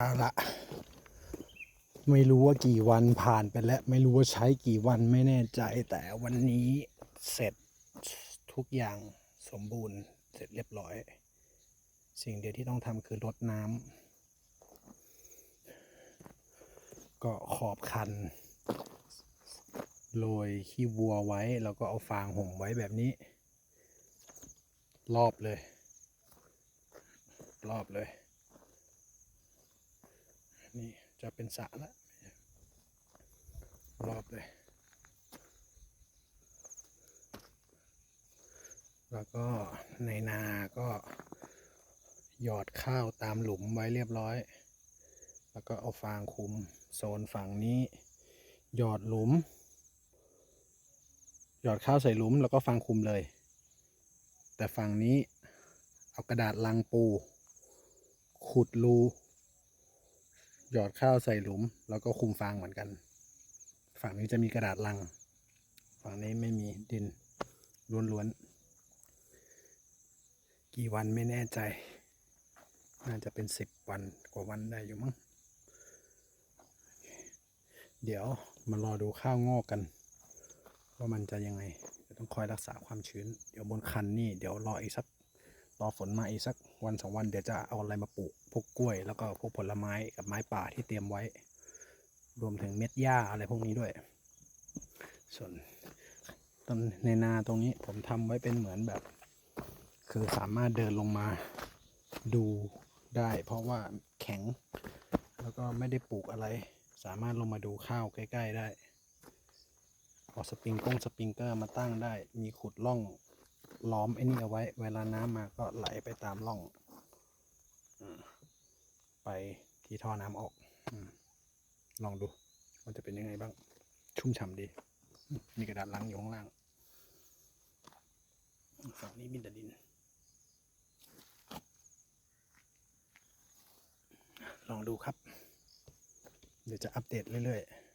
เอาละไม่รู้ว่ากี่วันผ่านไปแล้ว ไม่รู้ว่าใช้กี่วันไม่แน่ใจ แต่วันนี้เสร็จทุกอย่างสมบูรณ์เสร็จเรียบร้อย สิ่งเดียวที่ต้องทำคือรดน้ำก็ขอบคันโรยขี้วัวไว้ แล้วก็เอาฟางห่มไว้แบบนี้ รอบเลย รอบเลย นี่จะเป็นสระล้วรอบเลย แล้วก็ในนาก็หยอดข้าวตามหลุมไว้เรียบร้อย แล้วก็เอาฟางคุมโซนฝั่งนี้ หยอดหลุม หยอดข้าวใส่หลุมแล้วก็ฟางคุมเลย แต่ฝั่งนี้เอากระดาษลังปู ขุดรู หยอดข้าวใส่หลุม แล้วก็คุมฟางเหมือนกัน ฝั่งนี้จะมีกระดาษลัง ฝั่งนี้ไม่มีดินล้วนๆ กี่วันไม่แน่ใจ น่าจะเป็นสิบวันกว่าวันได้อยู่มั้ง เดี๋ยวมารอดูข้าวงอกกัน ว่ามันจะยังไงเดี๋ยวต้องคอยรักษาความชื้น เดี๋ยวบนคันนี่เดี๋ยวรออีกสัก รอฝนมาอีกสักวันสองวันเดี๋ยวจะเอาอะไรมาปลูกพวกกล้วย แล้วก็พวกผลไม้กับไม้ป่าที่เตรียมไว้ รวมถึงเม็ดหญ้าอะไรพวกนี้ด้วย ส่วนต้นในนาตรงนี้ผมทำไว้เป็นเหมือนแบบ คือสามารถเดินลงมาดูได้ เพราะว่าแข็ง แล้วก็ไม่ได้ปลูกอะไร สามารถลงมาดูข้าวใกล้ ๆ ได้เอาสปริงก้งสปริงเกอร์มาตั้งได้มีขุดร่อง ล้อมไอ้นี่เอาไว้ เวลาน้ำมาก็ไหลไปตามร่องอไปที่ท่อน้ำออกอลองดูว่าจะเป็นยังไงบ้าง ชุ่มฉ่ำดี มีกระดาษลังอยู่ข้างล่างฝั่งนี้มีแต่ดิน ลองดูครับ เดี๋ยวจะอัปเดตเรื่อยๆ